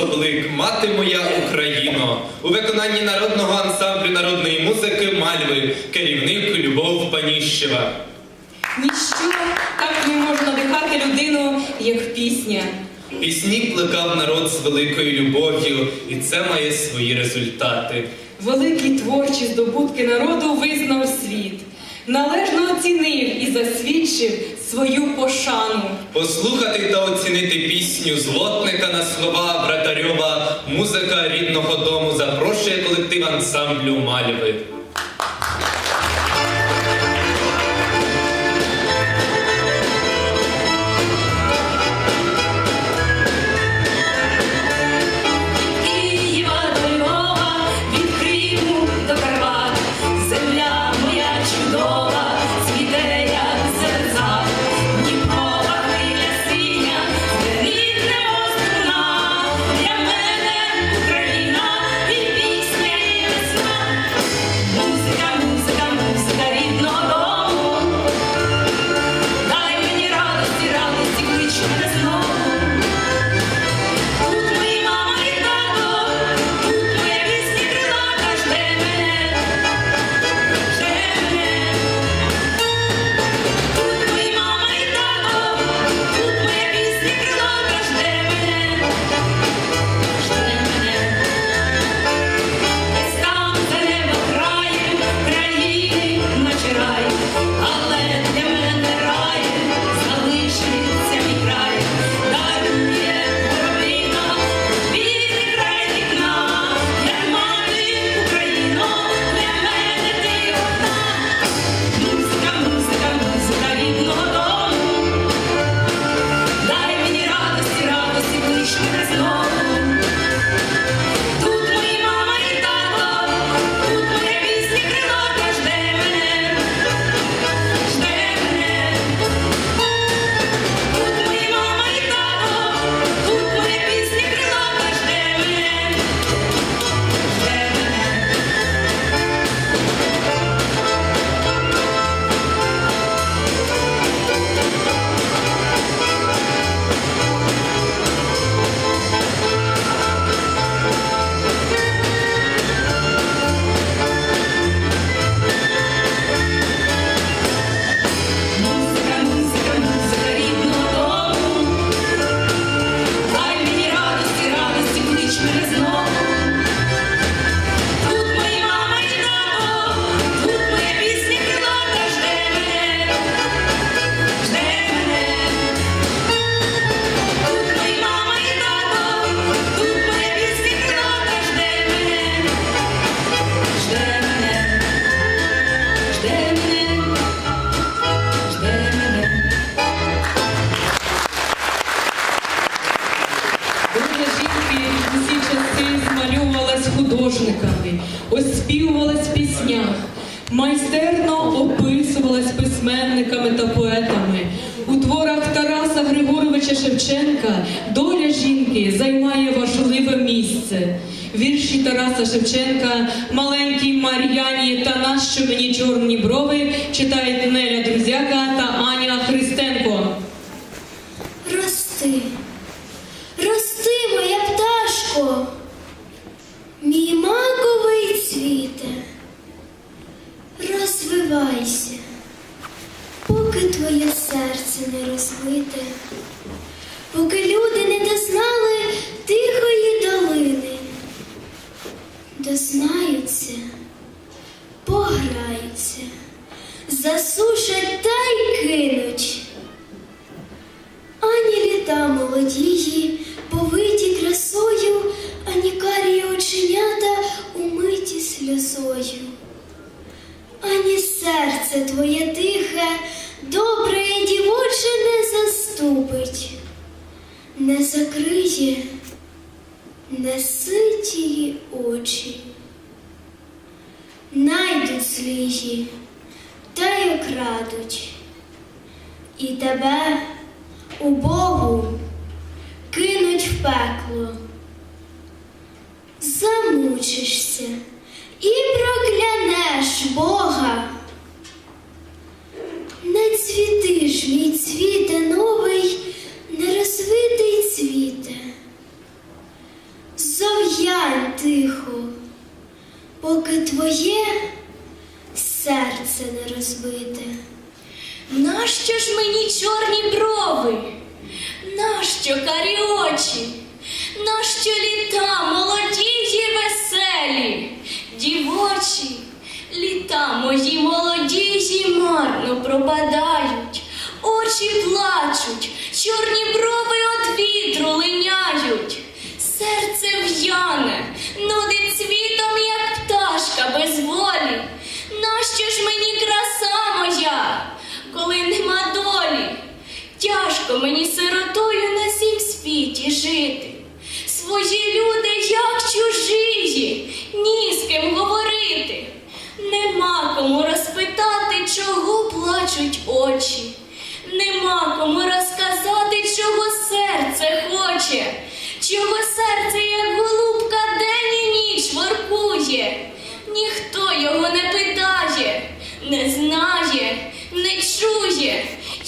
Соблик, мати моя Україно, у виконанні народного ансамблю народної музики Мальви, керівник Любов Паніщева. Ніщо так не можна дихати людину, як пісня. Пісні плекав народ з великою любов'ю, і це має свої результати. Великі творчі здобутки народу визнав світ, належно оцінив і засвідчив свою пошану, послухати та оцінити пісню злотника на слова Братарьова, музика рідного дому запрошує колектив ансамблю Мальви. Шевченка доля жінки займає важливе місце. Вірші Тараса Шевченка, маленькій Мар'яні та наш, мені чорні брови читає Неля Друзяка та не закриє неситії очі, найдуть злії та й окрадуть, і тебе у Богу кинуть в пекло. Замучишся і проклянеш Бога.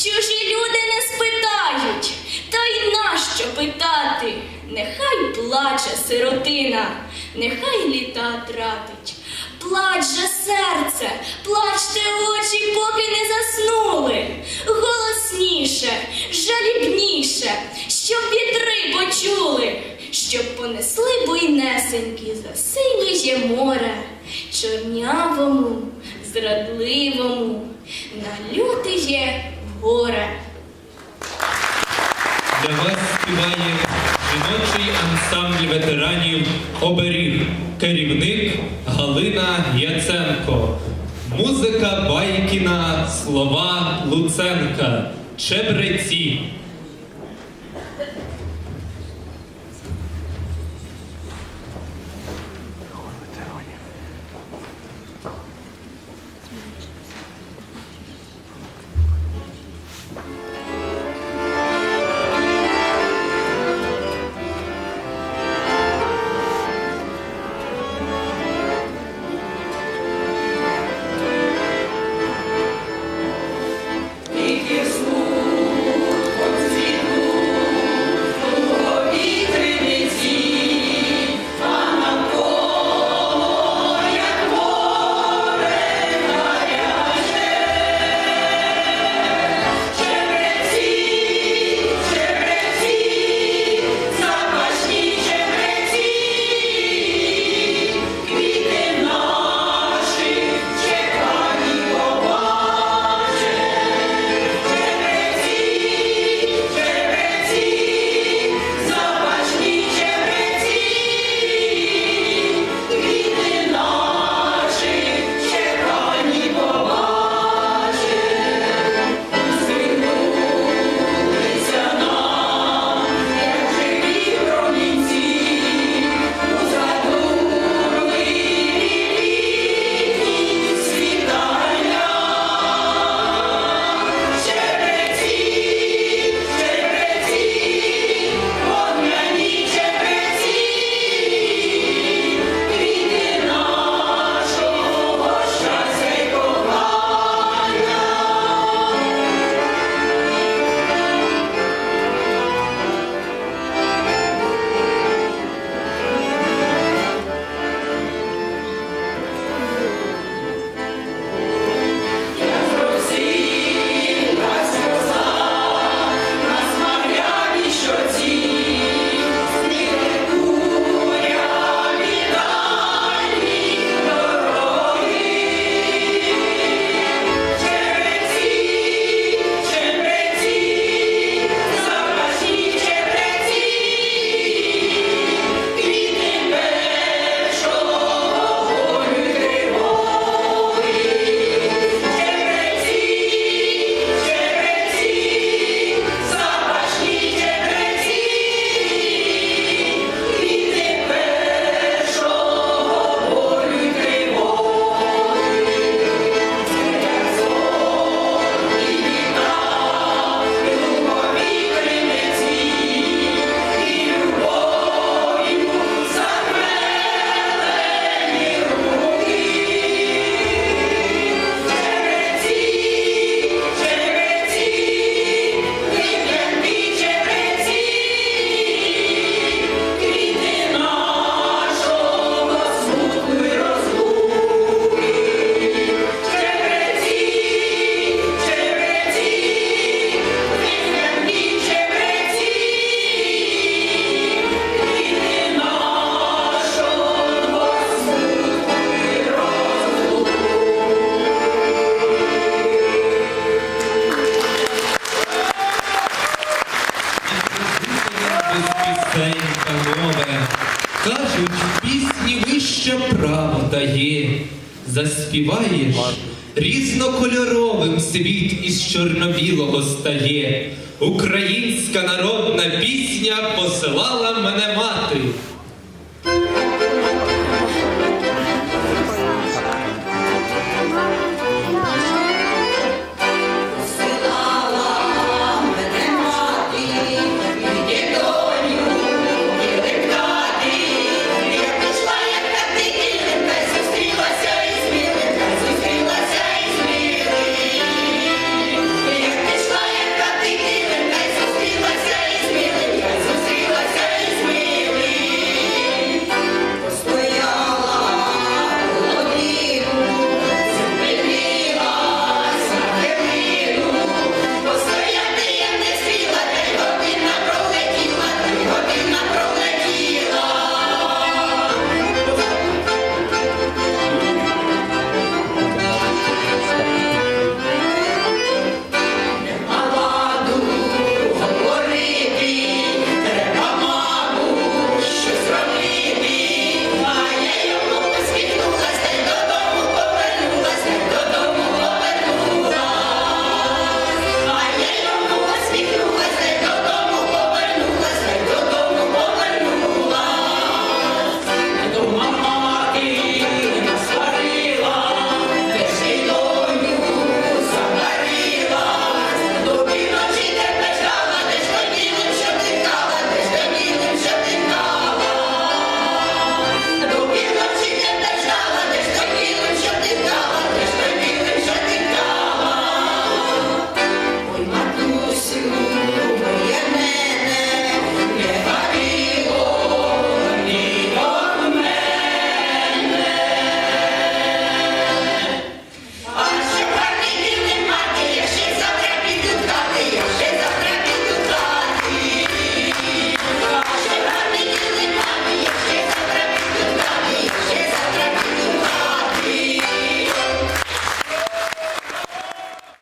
Чужі люди не спитають, та й нащо питати? Нехай плаче сиротина, нехай літа тратить. Плач же серце, плачте очі, поки не заснули. Голосніше, жалібніше, щоб вітри почули, щоб понесли буйнесенькі за синє море, чорнявому, зрадливому, горе. Для вас співає жіночий ансамбль ветеранів Оберіг, керівник Галина Яценко. Музика Байкіна, слова Луценка, Чебреці. Заспіваєш, різнокольоровим світ із чорно-білого стає. Українська народна пісня посилала мене мати.